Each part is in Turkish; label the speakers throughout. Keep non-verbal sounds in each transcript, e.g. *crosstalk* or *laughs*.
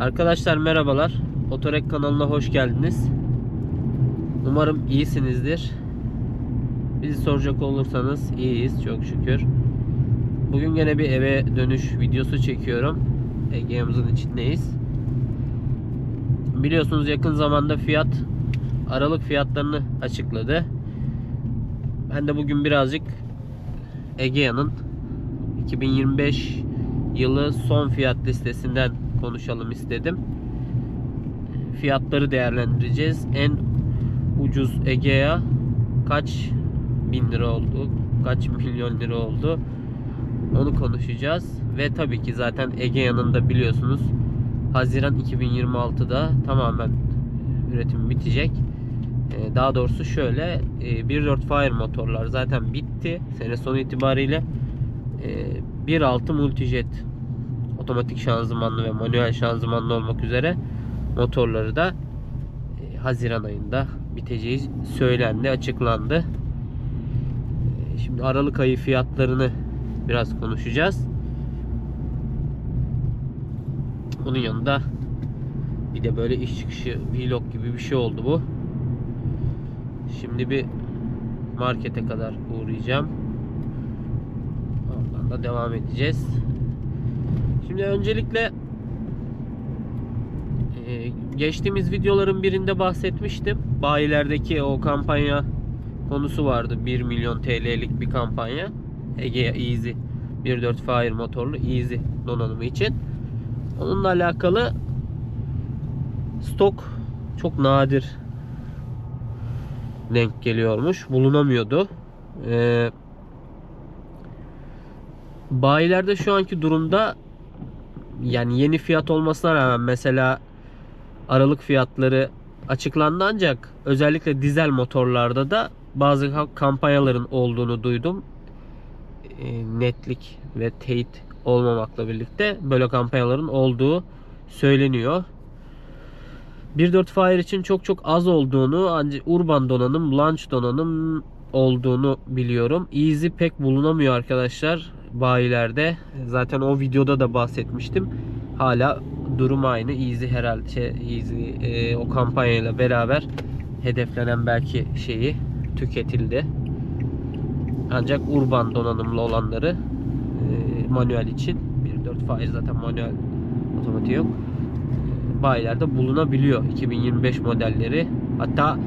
Speaker 1: Arkadaşlar merhabalar. Otorek kanalına hoş geldiniz. Umarım iyisinizdir. Bizi soracak olursanız iyiyiz çok şükür. Bugün gene bir eve dönüş videosu çekiyorum. Ege'mizin içindeyiz. Biliyorsunuz yakın zamanda fiyat aralık fiyatlarını açıkladı. Ben de bugün birazcık Egea'nın 2025 yılı son fiyat listesinden konuşalım istedim. Fiyatları değerlendireceğiz. En ucuz Egea kaç bin lira oldu? Kaç milyon lira oldu? Onu konuşacağız. Ve tabii ki zaten Egea'nın da biliyorsunuz Haziran 2026'da tamamen üretim bitecek. Ee, Daha doğrusu şöyle e, 1.4 Fire motorlar zaten bitti. Sene sonu itibariyle e, 1.6 Multijet otomatik şanzımanlı ve manuel şanzımanlı olmak üzere motorları da e, Haziran ayında biteceği söylendi, açıklandı. E, Şimdi Aralık ayı fiyatlarını biraz konuşacağız. Bunun yanında bir de böyle iş çıkışı vlog gibi bir şey oldu bu. Şimdi bir markete kadar uğrayacağım. Oradan da devam edeceğiz. Şimdi öncelikle e, geçtiğimiz videoların birinde bahsetmiştim. Bayilerdeki o kampanya konusu vardı. 1 milyon TL'lik bir kampanya. Egea Easy 1.4 Fire motorlu Easy donanımı için. Onunla alakalı stok çok nadir denk geliyormuş. Bulunamıyordu. Ee, bayilerde şu anki durumda yani yeni fiyat olmasına rağmen mesela aralık fiyatları açıklandı ancak özellikle dizel motorlarda da bazı ka- kampanyaların olduğunu duydum. E, netlik ve teyit olmamakla birlikte böyle kampanyaların olduğu söyleniyor. 1.4 Fire için çok çok az olduğunu ancak urban donanım, launch donanım olduğunu biliyorum. Easy pek bulunamıyor arkadaşlar bayilerde. Zaten o videoda da bahsetmiştim. Hala durum aynı. Easy herhalde şey, Easy e, o kampanyayla beraber hedeflenen belki şeyi tüketildi. Ancak urban donanımlı olanları e, manuel için 1.4 Fire zaten manuel otomatik yok bayilerde bulunabiliyor 2025 modelleri. Hatta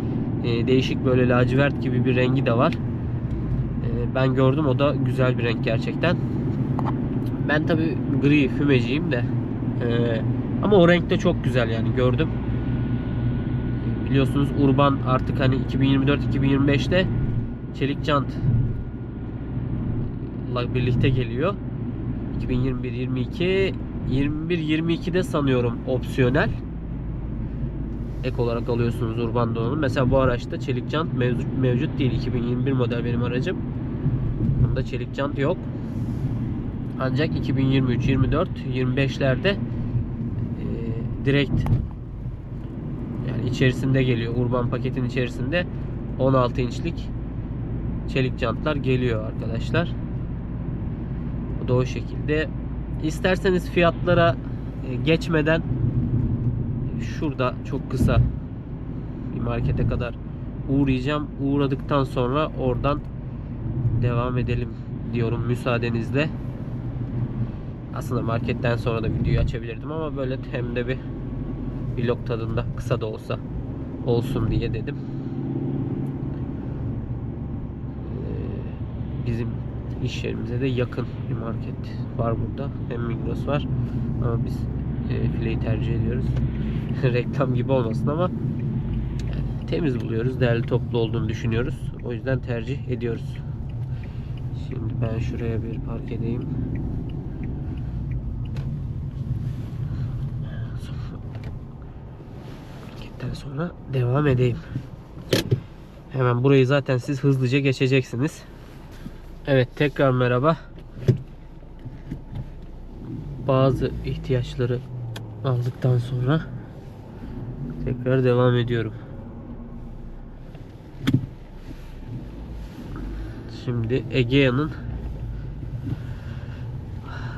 Speaker 1: e, değişik böyle lacivert gibi bir rengi de var. Ben gördüm o da güzel bir renk gerçekten. Ben tabi gri fümeciyim de. E, ama o renk de çok güzel yani gördüm. Biliyorsunuz Urban artık hani 2024-2025'te çelik jant birlikte geliyor. 2021-22 21-22'de sanıyorum opsiyonel. Ek olarak alıyorsunuz urban donanım. Mesela bu araçta çelik jant mevcut, mevcut değil. 2021 model benim aracım. Bunda çelik jant yok. Ancak 2023, 24, 25'lerde e, direkt yani içerisinde geliyor. Urban paketin içerisinde 16 inçlik çelik jantlar geliyor arkadaşlar. Bu da o şekilde İsterseniz fiyatlara e, geçmeden şurada çok kısa bir markete kadar uğrayacağım. Uğradıktan sonra oradan devam edelim diyorum müsaadenizle. Aslında marketten sonra da videoyu açabilirdim ama böyle hem de bir vlog tadında kısa da olsa olsun diye dedim. Ee, Bizim iş yerimize de yakın bir market var burada. Hem Migros var ama biz e, fileyi tercih ediyoruz. *laughs* Reklam gibi olmasın ama temiz buluyoruz. Değerli toplu olduğunu düşünüyoruz. O yüzden tercih ediyoruz. Şimdi ben şuraya bir park edeyim. Marketten sonra devam edeyim. Hemen burayı zaten siz hızlıca geçeceksiniz. Evet tekrar merhaba. Bazı ihtiyaçları aldıktan sonra tekrar devam ediyorum. Şimdi Egea'nın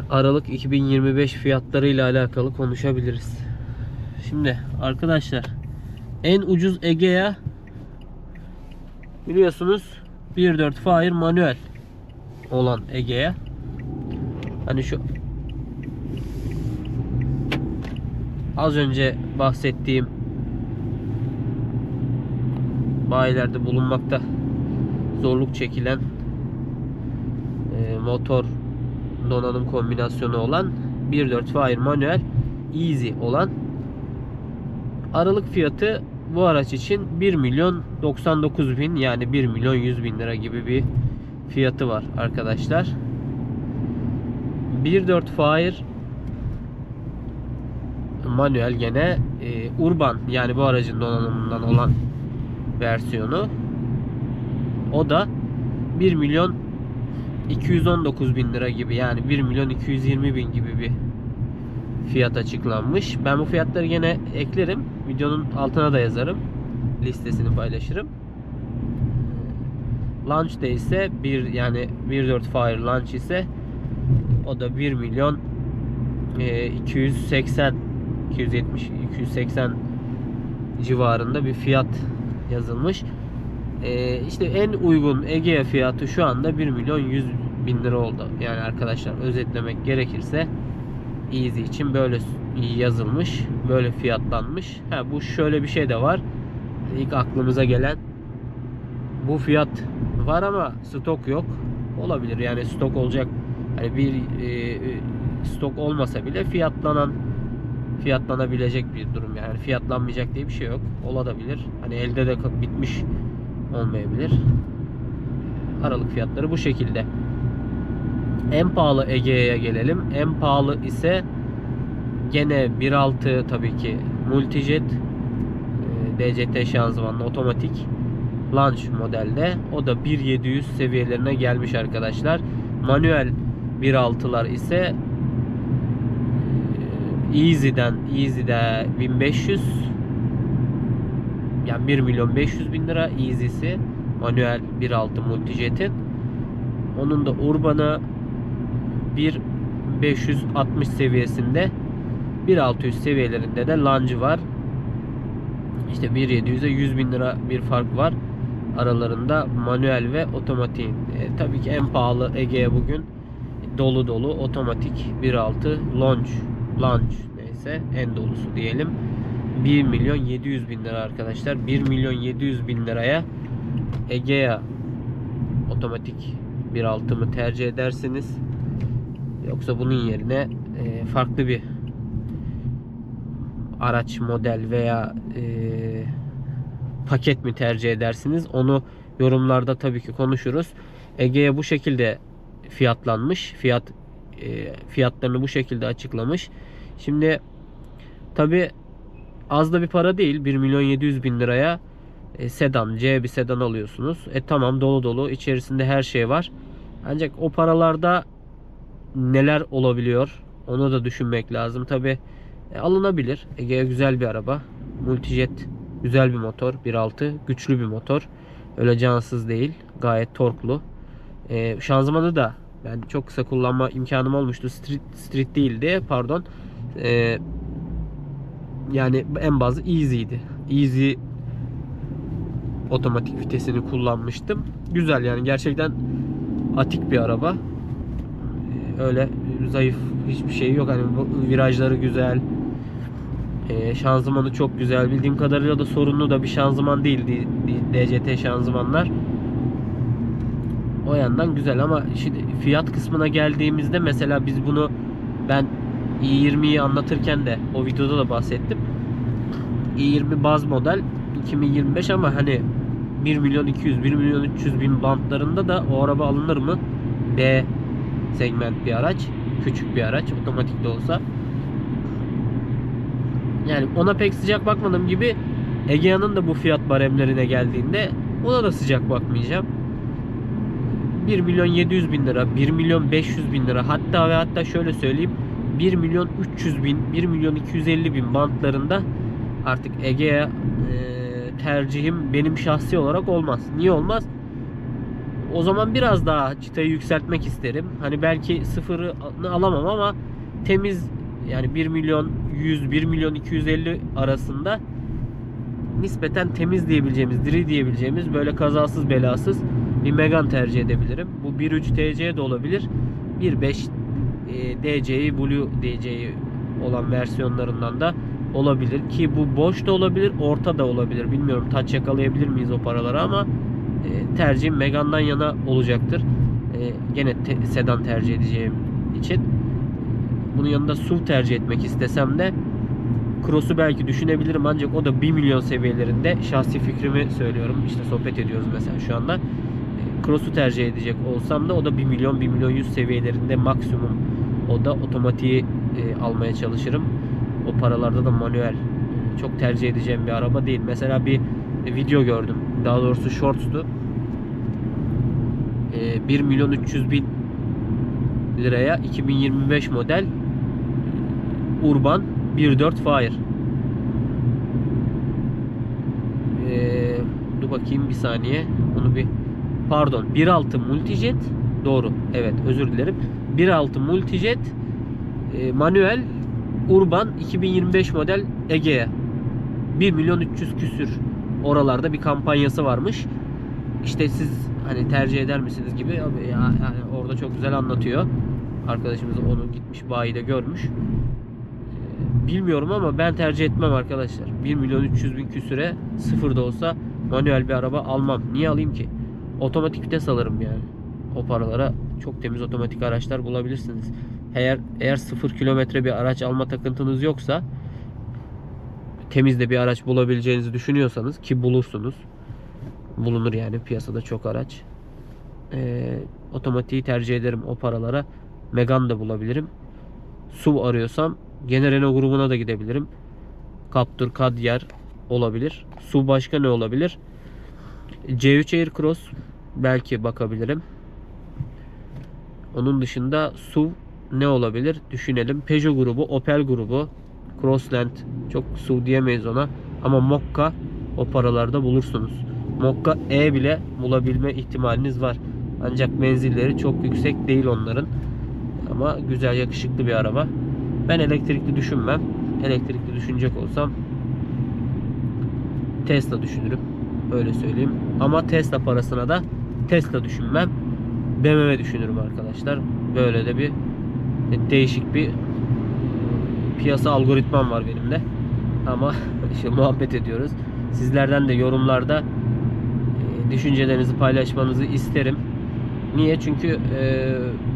Speaker 1: Aralık 2025 fiyatları ile alakalı konuşabiliriz. Şimdi arkadaşlar en ucuz Egea biliyorsunuz 1.4 Fire manuel olan Egea. Hani şu az önce bahsettiğim bayilerde bulunmakta zorluk çekilen motor donanım kombinasyonu olan 1.4 Fire manuel Easy olan aralık fiyatı bu araç için 1 milyon 99 bin yani 1 milyon 100 bin lira gibi bir fiyatı var arkadaşlar. 1.4 Fire manuel gene e, urban yani bu aracın donanımından olan versiyonu. O da 1 milyon 219 bin lira gibi yani 1 milyon 220 bin gibi bir fiyat açıklanmış. Ben bu fiyatları gene eklerim. Videonun altına da yazarım. Listesini paylaşırım. Launch'da ise bir yani 1.4 Fire Launch ise o da 1 milyon e, 280 270 280 civarında bir fiyat yazılmış. E, işte en uygun Egea fiyatı şu anda 1 milyon 100 bin lira oldu. Yani arkadaşlar özetlemek gerekirse Easy için böyle yazılmış. Böyle fiyatlanmış. Ha, bu şöyle bir şey de var. İlk aklımıza gelen bu fiyat var ama stok yok. Olabilir yani stok olacak. Hani bir e, stok olmasa bile fiyatlanan fiyatlanabilecek bir durum yani fiyatlanmayacak diye bir şey yok. Olabilir. Hani elde de bitmiş olmayabilir. Aralık fiyatları bu şekilde. En pahalı Ege'ye gelelim. En pahalı ise gene 1.6 tabii ki Multijet e, DCT şanzımanlı otomatik Launch modelde. O da 1.700 seviyelerine gelmiş arkadaşlar. Manuel 1.6'lar ise e, Easy'den Easy'de 1500 yani 1 milyon 500 bin lira Easy'si manuel 1.6 Multijet'in. Onun da Urban'ı 1.560 seviyesinde 1.600 seviyelerinde de Launch'ı var. İşte 1.700'e 100 bin lira bir fark var aralarında manuel ve otomatik. E, tabii ki en pahalı Ege'ye bugün dolu dolu otomatik 1.6 launch launch neyse en dolusu diyelim. 1 milyon 700 bin lira arkadaşlar. 1 milyon 700 bin liraya Egea otomatik 1.6 mı tercih edersiniz? Yoksa bunun yerine e, farklı bir araç model veya e, paket mi tercih edersiniz? Onu yorumlarda tabii ki konuşuruz. Ege'ye bu şekilde fiyatlanmış. Fiyat e, fiyatlarını bu şekilde açıklamış. Şimdi tabii az da bir para değil. 1 milyon 700 bin liraya e, sedan, C bir sedan alıyorsunuz. E tamam dolu dolu içerisinde her şey var. Ancak o paralarda neler olabiliyor? Onu da düşünmek lazım. Tabi e, alınabilir. Ege güzel bir araba. Multijet güzel bir motor. 1.6 güçlü bir motor. Öyle cansız değil. Gayet torklu. E, şanzımanı da ben çok kısa kullanma imkanım olmuştu. Street, street değildi. Pardon. E, yani en bazı easy'ydi. Easy otomatik vitesini kullanmıştım. Güzel yani gerçekten atik bir araba. Öyle zayıf hiçbir şey yok. Hani virajları güzel. E, şanzımanı çok güzel. Bildiğim kadarıyla da sorunlu da bir şanzıman değil DCT şanzımanlar. O yandan güzel ama şimdi fiyat kısmına geldiğimizde mesela biz bunu ben i20'yi anlatırken de o videoda da bahsettim. i20 baz model 2025 ama hani 1 milyon 200 1 milyon 300 bin bantlarında da o araba alınır mı? D segment bir araç. Küçük bir araç. Otomatik de olsa. Yani ona pek sıcak bakmadığım gibi Egea'nın da bu fiyat baremlerine geldiğinde ona da sıcak bakmayacağım. 1 milyon 700 bin lira, 1 milyon 500 bin lira hatta ve hatta şöyle söyleyeyim 1 milyon 300 bin, 1 milyon 250 bin bantlarında artık Egea e, tercihim benim şahsi olarak olmaz. Niye olmaz? O zaman biraz daha çıtayı yükseltmek isterim. Hani belki sıfırı alamam ama temiz yani 1 milyon 100 1 milyon 250 arasında nispeten temiz diyebileceğimiz, diri diyebileceğimiz böyle kazasız belasız bir Megane tercih edebilirim. Bu 1.3 TC de olabilir. 1.5 e, Blue DC'yi olan versiyonlarından da olabilir ki bu boş da olabilir, orta da olabilir. Bilmiyorum taç yakalayabilir miyiz o paraları ama e, tercihim Megane'dan yana olacaktır. E, gene te- sedan tercih edeceğim için. Bunun yanında SUV tercih etmek istesem de Cross'u belki düşünebilirim ancak o da 1 milyon seviyelerinde şahsi fikrimi söylüyorum. İşte sohbet ediyoruz mesela şu anda. E, Cross'u tercih edecek olsam da o da 1 milyon 1 milyon 100 seviyelerinde maksimum o da otomatiği e, almaya çalışırım. O paralarda da manuel e, çok tercih edeceğim bir araba değil. Mesela bir video gördüm. Daha doğrusu shorts'tu. E, 1 milyon 300 bin liraya 2025 model Urban 1.4 Fire. Ee, dur bakayım bir saniye. Onu bir pardon 1.6 Multijet doğru. Evet özür dilerim. 1.6 Multijet e, manuel Urban 2025 model Egea. 1 milyon 300 küsür. Oralarda bir kampanyası varmış. İşte siz hani tercih eder misiniz gibi ya, yani orada çok güzel anlatıyor. Arkadaşımız onu gitmiş bayide görmüş. Ee, Bilmiyorum ama ben tercih etmem arkadaşlar. 1 milyon 300 bin küsüre sıfır da olsa manuel bir araba almam. Niye alayım ki? Otomatik vites alırım yani. O paralara çok temiz otomatik araçlar bulabilirsiniz. Eğer eğer sıfır kilometre bir araç alma takıntınız yoksa temiz de bir araç bulabileceğinizi düşünüyorsanız ki bulursunuz. Bulunur yani piyasada çok araç. Ee, otomatiği tercih ederim o paralara. Megane de bulabilirim. SUV arıyorsam gene Renault grubuna da gidebilirim. Captur, Kadjar olabilir. SUV başka ne olabilir? C3 Aircross belki bakabilirim. Onun dışında SUV ne olabilir? Düşünelim. Peugeot grubu, Opel grubu, Crossland çok SUV diyemeyiz ona. Ama Mokka o paralarda bulursunuz. Mokka E bile bulabilme ihtimaliniz var. Ancak menzilleri çok yüksek değil onların. Ama güzel yakışıklı bir araba. Ben elektrikli düşünmem. Elektrikli düşünecek olsam Tesla düşünürüm. Öyle söyleyeyim. Ama Tesla parasına da Tesla düşünmem. BMW düşünürüm arkadaşlar. Böyle de bir değişik bir piyasa algoritmam var benim de. Ama *laughs* işte muhabbet ediyoruz. Sizlerden de yorumlarda e, düşüncelerinizi paylaşmanızı isterim. Niye? Çünkü e,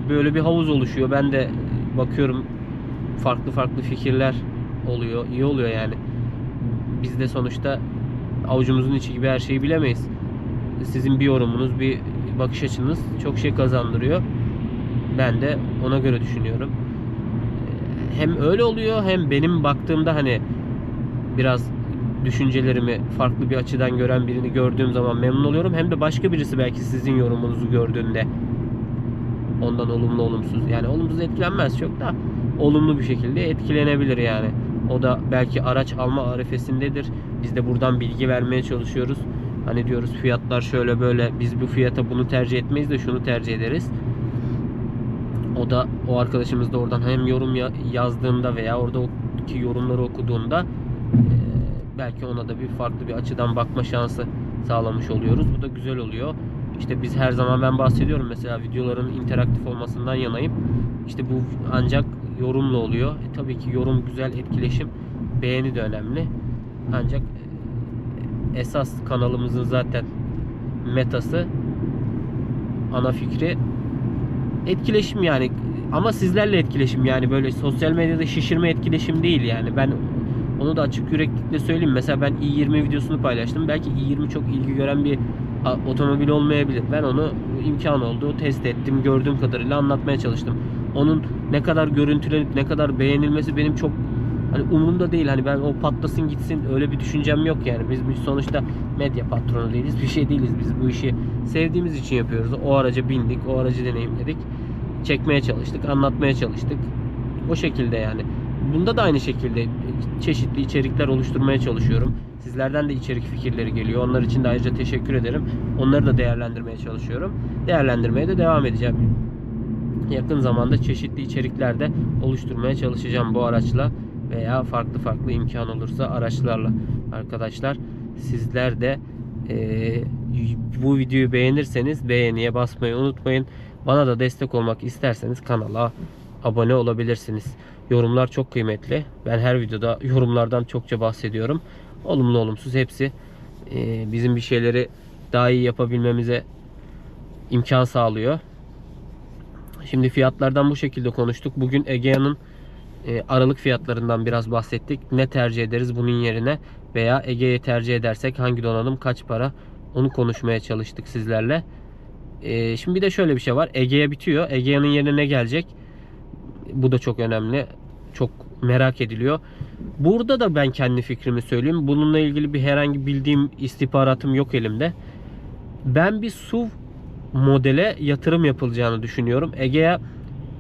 Speaker 1: böyle bir havuz oluşuyor. Ben de bakıyorum farklı farklı fikirler oluyor. İyi oluyor yani. Biz de sonuçta avucumuzun içi gibi her şeyi bilemeyiz. Sizin bir yorumunuz, bir bakış açınız çok şey kazandırıyor. Ben de ona göre düşünüyorum. Hem öyle oluyor hem benim baktığımda hani biraz düşüncelerimi farklı bir açıdan gören birini gördüğüm zaman memnun oluyorum. Hem de başka birisi belki sizin yorumunuzu gördüğünde ondan olumlu olumsuz yani olumsuz etkilenmez çok da olumlu bir şekilde etkilenebilir yani. O da belki araç alma arifesindedir. Biz de buradan bilgi vermeye çalışıyoruz. Hani diyoruz fiyatlar şöyle böyle biz bu fiyata bunu tercih etmeyiz de şunu tercih ederiz. O da o arkadaşımız da oradan hem yorum ya- yazdığında veya oradaki yorumları okuduğunda belki ona da bir farklı bir açıdan bakma şansı sağlamış oluyoruz. Bu da güzel oluyor. İşte biz her zaman ben bahsediyorum mesela videoların interaktif olmasından yanayım. İşte bu ancak yorumla oluyor. E, tabii ki yorum güzel, etkileşim, beğeni de önemli. Ancak esas kanalımızın zaten metası ana fikri etkileşim yani ama sizlerle etkileşim yani böyle sosyal medyada şişirme etkileşim değil yani ben onu da açık yüreklilikle söyleyeyim. Mesela ben i20 videosunu paylaştım. Belki i20 çok ilgi gören bir otomobil olmayabilir. Ben onu imkan oldu test ettim. Gördüğüm kadarıyla anlatmaya çalıştım. Onun ne kadar görüntülenip ne kadar beğenilmesi benim çok hani umurumda değil. Hani ben o patlasın gitsin öyle bir düşüncem yok yani. Biz, sonuçta medya patronu değiliz. Bir şey değiliz. Biz bu işi sevdiğimiz için yapıyoruz. O araca bindik. O aracı deneyimledik. Çekmeye çalıştık. Anlatmaya çalıştık. O şekilde yani. Bunda da aynı şekilde çeşitli içerikler oluşturmaya çalışıyorum. Sizlerden de içerik fikirleri geliyor. Onlar için de ayrıca teşekkür ederim. Onları da değerlendirmeye çalışıyorum. Değerlendirmeye de devam edeceğim. yakın zamanda çeşitli içerikler de oluşturmaya çalışacağım bu araçla veya farklı farklı imkan olursa araçlarla arkadaşlar sizler de eee, bu videoyu beğenirseniz beğeniye basmayı unutmayın. Bana da destek olmak isterseniz kanala abone olabilirsiniz. Yorumlar çok kıymetli. Ben her videoda yorumlardan çokça bahsediyorum. Olumlu olumsuz hepsi eee, bizim bir şeyleri daha iyi yapabilmemize imkan sağlıyor. Şimdi fiyatlardan bu şekilde konuştuk. Bugün Egea'nın e, aralık fiyatlarından biraz bahsettik. Ne tercih ederiz bunun yerine veya Ege'yi tercih edersek hangi donanım kaç para onu konuşmaya çalıştık sizlerle. E, şimdi bir de şöyle bir şey var. Ege'ye bitiyor. Egea'nın yerine ne gelecek? Bu da çok önemli. Çok merak ediliyor. Burada da ben kendi fikrimi söyleyeyim. Bununla ilgili bir herhangi bildiğim istihbaratım yok elimde. Ben bir SUV modele yatırım yapılacağını düşünüyorum. Egea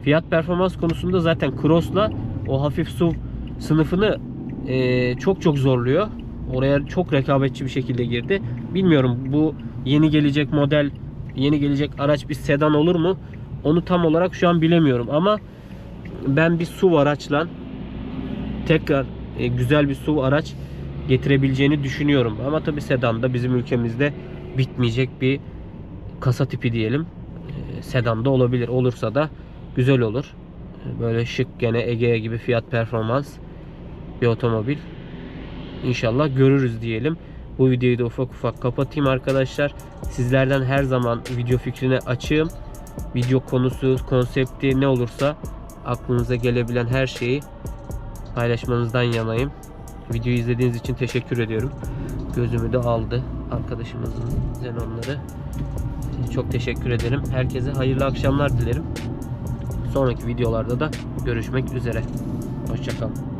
Speaker 1: fiyat performans konusunda zaten Cross'la o hafif SUV sınıfını e, çok çok zorluyor. Oraya çok rekabetçi bir şekilde girdi. Bilmiyorum bu yeni gelecek model, yeni gelecek araç bir sedan olur mu? Onu tam olarak şu an bilemiyorum ama ben bir SUV araçla tekrar e, güzel bir SUV araç getirebileceğini düşünüyorum. Ama tabi sedan da bizim ülkemizde bitmeyecek bir kasa tipi diyelim. E, Sedan da olabilir. Olursa da güzel olur. Böyle şık gene Egea gibi fiyat performans bir otomobil. İnşallah görürüz diyelim. Bu videoyu da ufak ufak kapatayım arkadaşlar. Sizlerden her zaman video fikrine açığım. Video konusu, konsepti ne olursa aklınıza gelebilen her şeyi paylaşmanızdan yanayım. Videoyu izlediğiniz için teşekkür ediyorum. Gözümü de aldı arkadaşımızın Zenonları. Çok teşekkür ederim. Herkese hayırlı akşamlar dilerim. Sonraki videolarda da görüşmek üzere. Hoşçakalın.